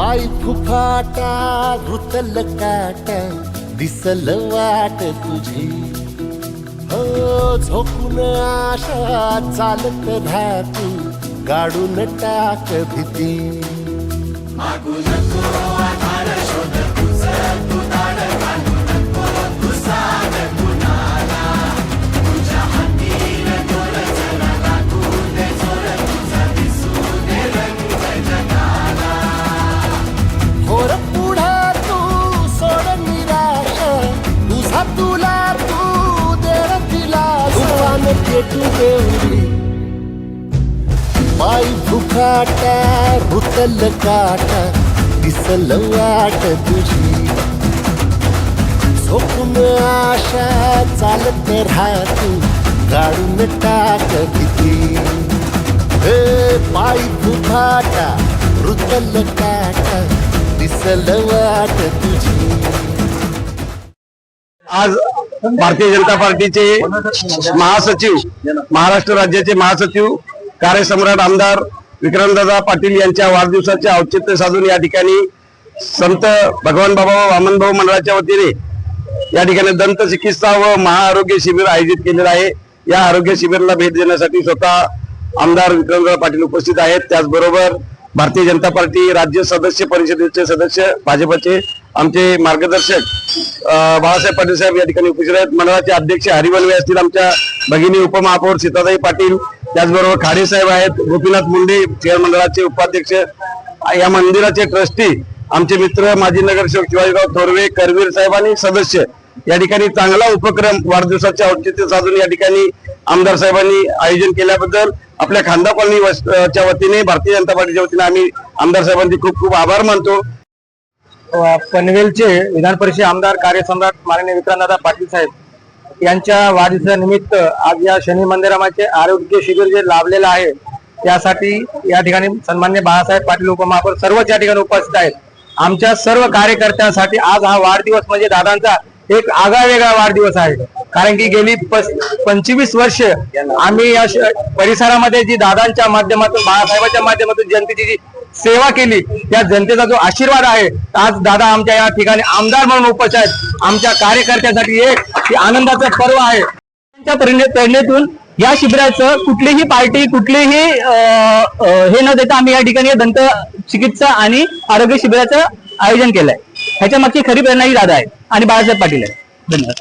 पाय फुफाटा घुतल काटा दिसल वाट तुझी. हो झोपून आशा चालत धातू गाडून टाक भीती. होर भेटू पेटू देवली पाय फुफाटा रुतल काटा दिसल वाट तुझी. झोपून आशा चालत राहतू गाडून टाक किती. हे पाय फुफाटा भुतल काटा दिसल वाट तुझी. आज भारतीय जनता पार्टीचे महासचिव महाराष्ट्र राज्याचे महासचिव कार्यसम्राट आमदार विक्रमदादा पाटील यांच्या वाढदिवसाचे औचित्य साधून या ठिकाणी संत भगवान बाबा व वामनभाऊ मंडळाच्या वतीने या ठिकाणी दंत चिकित्सा व महाआरोग्य शिबिर आयोजित केलेलं आहे. या आरोग्य शिबिराला भेट देण्यासाठी स्वतः आमदार विक्रमदादा पाटील उपस्थित आहेत. त्याचबरोबर भारतीय जनता पार्टी राज्य सदस्य परिषदेचे सदस्य भाजपचे आमचे मार्गदर्शक बाळासाहेब पाटील साहेब या ठिकाणी उपस्थित आहेत. मंडळाचे अध्यक्ष हरिवनवे असतील आमच्या भगिनी उपमहापौर सीताताई पाटील त्याचबरोबर खाडे साहेब आहेत गोपीनाथ मुंडे खेळ मंडळाचे उपाध्यक्ष या मंदिराचे ट्रस्टी आमचे मित्र माजी नगरसेवक शिवाजीराव थोरवे करवीर साहेब आणि सदस्य. या ठिकाणी चांगला उपक्रम वाढदिवसाचे औचित्य साधून या ठिकाणी आमदार साहेबांनी आयोजन केल्याबद्दल आपल्या खांदा कॉलनी च्या वतीने भारतीय जनता पार्टीच्या वतीने आम्ही आमदार साहेबांचे खूप खूप आभार मानतो. पनवेलचे विधान परिषद आमदार कार्यसम्राट माननीय विक्रांतदादा पाटील साहेब यांच्या वाढदिवसानिमित्त आज या शनी मंदिरामाचे आरोग्य शिबिर जे लाभलेलं आहे त्यासाठी या ठिकाणी सन्मान्य बाळासाहेब पाटील उपमहापौर सर्वच या ठिकाणी उपस्थित आहेत. आमच्या सर्व कार्यकर्त्यांसाठी आज हा वाढदिवस म्हणजे दादांचा एक आगळा वेगळा वाढदिवस आहे. कारण की गेली पंचवीस वर्ष आम्ही या श- परिसरामध्ये जी दादांच्या माध्यमातून बाळासाहेबांच्या माध्यमातून जनतेची जी सेवा केली. या जनतेचा जो आशीर्वाद आहे आज दादा आमच्या या ठिकाणी आमदार म्हणून उपस्थित आहेत. आमच्या कार्यकर्त्यांसाठी एक आनंदाचं पर्व आहे. त्यांच्या प्रेरणेतून या शिबिराचं कुठलीही पार्टी कुठलीही हे न देता आम्ही या ठिकाणी दंत चिकित्सा आणि आरोग्य शिबिराचं आयोजन केलंय. ह्याच्या मागची खरी प्रेरणा ही दादा आहे आणि बाळासाहेब पाटील आहे धन्यवाद.